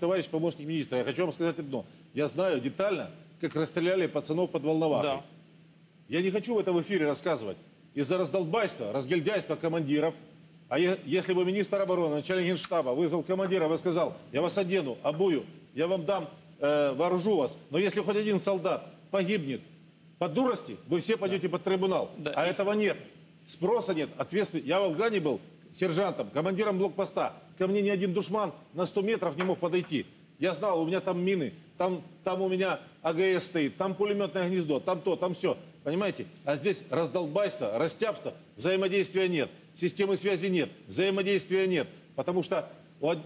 Товарищ помощник министра, я хочу вам сказать одно. Я знаю детально, как расстреляли пацанов под Волновахой. Да. Я не хочу в эфире рассказывать. Из-за раздолбайства, разгильдяйства командиров. А если бы министр обороны, начальник генштаба вызвал командиров и сказал, я вас одену, обую, я вам дам, э, вооружу вас, но если хоть один солдат погибнет по дурости, вы все пойдете под трибунал. Да. А этого нет. Спроса нет, ответственности. Я в Афгане был сержантом, командиром блокпоста. Ко мне ни один душман на 100 метров не мог подойти. Я знал, у меня там мины, там, там у меня АГС стоит, там пулеметное гнездо, там то, там все. Понимаете? А здесь раздолбайство, растяпство, взаимодействия нет. Системы связи нет, взаимодействия нет. Потому что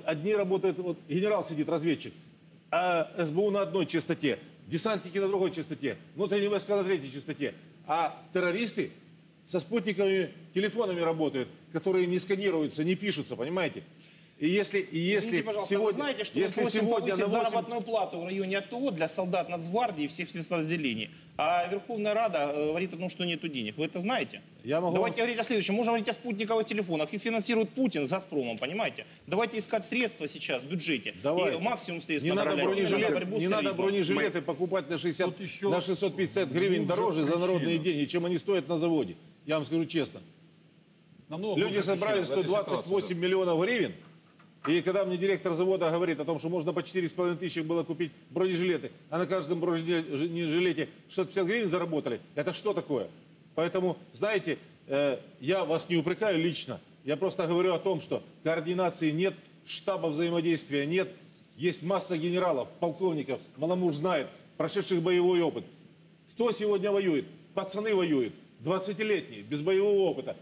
одни работают, вот генерал сидит, разведчик, а СБУ на одной частоте, десантники на другой частоте, внутренние войска на третьей частоте. А террористы со спутниковыми телефонами работают, которые не сканируются, не пишутся, понимаете? И если, и если Извините, пожалуйста, сегодня, вы знаете, что если мы просим сегодня повысить на 8 заработную плату в районе АТО для солдат Нацгвардии и всех спецподразделений, а Верховная Рада э, говорит о том, что нету денег. Вы это знаете? Я могу Давайте вам- говорить о следующем. Можно говорить о спутниковых телефонах. Их финансирует Путин с Газпромом, понимаете? Давайте искать средства сейчас в бюджете. Давайте. И максимум средств не надо, бронежилеты, не надо бронежилеты покупать на, 60, Тут еще на 650 гривен глубже дороже за народные деньги, чем они стоят на заводе. Я вам скажу честно. Намного Люди собрали причина в этой 128 ситуации, миллионов гривен, и когда мне директор завода говорит о том, что можно по 4,5 тысячи было купить бронежилеты, а на каждом бронежилете 650 гривен заработали, это что такое? Поэтому, знаете, э, я вас не упрекаю лично, я просто говорю о том, что координации нет, штаба взаимодействия нет, есть масса генералов, полковников, Маламуш знает, прошедших боевой опыт. Кто сегодня воюет? Пацаны воюют, 20-летние, без боевого опыта.